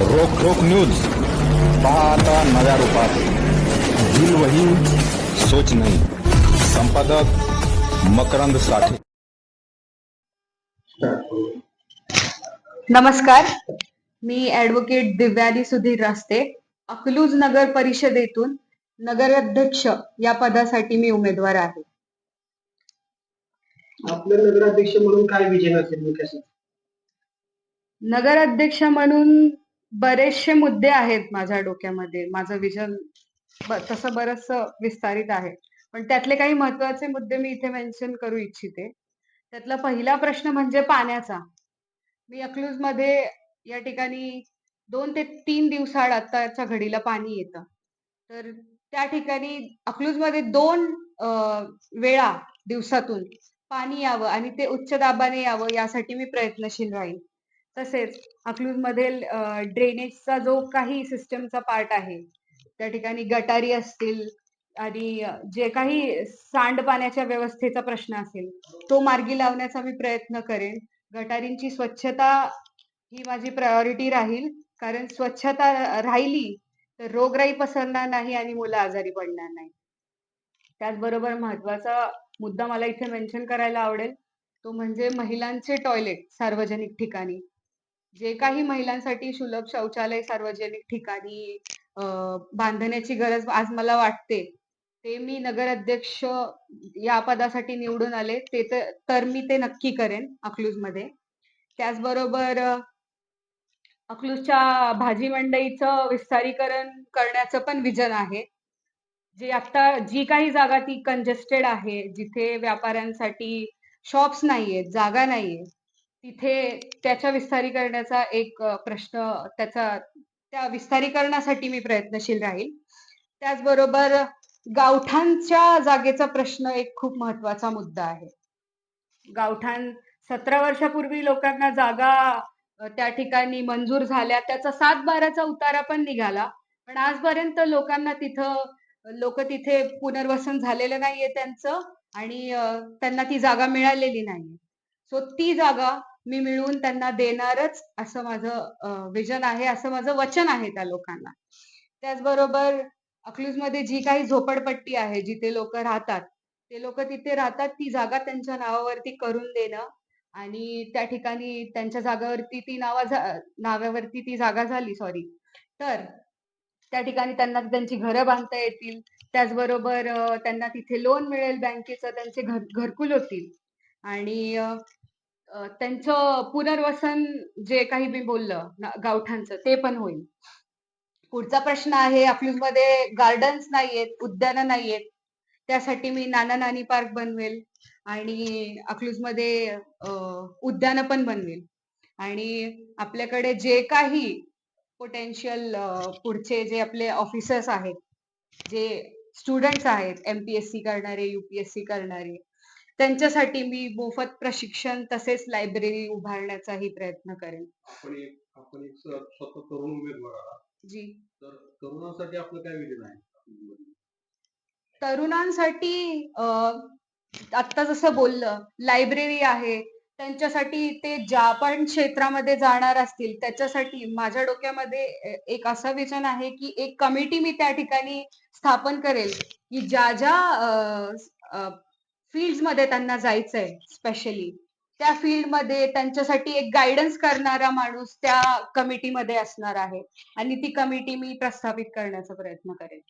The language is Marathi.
रोख रोख न्यूज. पहा आता नव्या रूपात. दिल वही सोच नाही. संपादक मकरंद साठे. नमस्कार. मी ऍडव्होकेट दिव्यानी सुधीर रास्ते. अकलूज नगर परिषदेतून नगराध्यक्ष या पदासाठी मी उमेदवार आहे. आपलं नगराध्यक्ष म्हणून काय विजन असेल नगराध्यक्ष म्हणून बरेचसे मुद्दे आहेत माझ्या डोक्यामध्ये. माझं विजन तसं बरंच विस्तारित आहे. पण त्यातले काही महत्त्वाचे मुद्दे मी इथे मेन्शन करू इच्छिते. त्यातला पहिला प्रश्न म्हणजे पाण्याचा. मी अक्लूजमध्ये या ठिकाणी दोन ते तीन दिवसाआड आताच्या घडीला पाणी येतं. तर त्या ठिकाणी अक्लूजमध्ये दोन वेळा दिवसातून पाणी यावं आणि ते उच्च दाबाने यावं यासाठी मी प्रयत्नशील राहील तसेच अकलूजमधील ड्रेनेजचा जो काही सिस्टमचा पार्ट आहे त्या ठिकाणी गटारी असतील आणि जे काही सांडपाण्याच्या व्यवस्थेचा प्रश्न असेल तो मार्गी लावण्याचा मी प्रयत्न करेन. गटारींची स्वच्छता ही माझी प्रायोरिटी राहील. कारण स्वच्छता राहिली तर रोगराई पसरणार नाही आणि मुलं आजारी पडणार नाही त्याचबरोबर महत्त्वाचा मुद्दा मला इथे मेन्शन करायला आवडेल. तो म्हणजे महिलांचे टॉयलेट सार्वजनिक ठिकाणी. जे काही महिलांसाठी सुलभ शौचालय सार्वजनिक ठिकाणी बांधण्याची गरज आज मला वाटते ते मी नगराध्यक्ष या पदासाठी निवडून आले ते तर मी ते नक्की करेन अकलूजमध्ये त्याचबरोबर अकलूजच्या भाजी मंडईचं विस्तारीकरण करण्याचं पण विजन आहे. जे आता जी काही जागा ती कंजेस्टेड आहे जिथे व्यापाऱ्यांसाठी शॉप्स नाहीयेत जागा नाहीये तिथे त्याच्या विस्तारीकरणाचा एक प्रश्न त्याचा त्या विस्तारीकरणासाठी मी प्रयत्नशील राहील. त्याचबरोबर गावठांच्या जागेचा प्रश्न एक खूप महत्त्वाचा मुद्दा आहे. गावठाण सतरा वर्षापूर्वी लोकांना जागा त्या ठिकाणी मंजूर झाल्या त्याचा सात बाराचा उतारा पण निघाला. पण आजपर्यंत लोकांना तिथं लोक तिथे पुनर्वसन झालेलं नाहीये त्यांचं आणि त्यांना ती जागा मिळालेली नाहीये. सो ती जागा मी मिळवून त्यांना देणारच असं माझं विजन आहे असं माझं वचन आहे त्या लोकांना. त्याचबरोबर अकलूजमध्ये जी काही झोपडपट्टी आहे जिथे लोक राहतात ते लोक तिथे राहतात ती जागा त्यांच्या नावावरती करून देणं आणि त्या ठिकाणी त्यांच्या जागावरती ती नावा नावावरती ती जागा झाली सॉरी तर त्या ठिकाणी त्यांना त्यांची घरं बांधता येतील. त्याचबरोबर त्यांना तिथे लोन मिळेल बँकेचं त्यांचे घर घरकुल होतील. आणि त्यांचं पुनर्वसन जे काही मी बोललं गावठांचं ते पण होईल. पुढचा प्रश्न आहे अकलूजमध्ये गार्डन्स नाहीयेत उद्यानं नाहीयेत. त्यासाठी मी नाना नानी पार्क बनवेल आणि अकलूजमध्ये उद्यानं पण बनवेल. आणि आपल्याकडे जे काही पोटेन्शियल पुढचे जे आपले ऑफिसर्स आहेत जे स्टुडंट्स आहेत एमपीएससी करणारे युपीएससी करणारे त्यांच्यासाठी मी मोफत प्रशिक्षण तसेच लायब्ररी उभारण्याचाही प्रयत्न करेन. आपण एक आपण एक स्वतः तरुण उमेदवार आहात. जी. तर तरुणांसाठी आपलं काय विजन आहे? तरुणांसाठी आत्ता जसं बोललं लायब्ररी आहे. त्यांच्यासाठी ते ज्या पण क्षेत्रामध्ये जाणार असतील त्याच्यासाठी माझ्या डोक्यामध्ये एक असा विजन आहे की एक कमिटी मी त्या ठिकाणी स्थापन करेल की ज्या ज्या फील्डमध्ये त्यांना जायचंय स्पेशली त्या फील्डमध्ये त्यांच्यासाठी एक गायडन्स करणारा माणूस त्या कमिटीमध्ये असणार आहे. आणि ती कमिटी मी प्रस्थापित करण्याचा प्रयत्न करेन.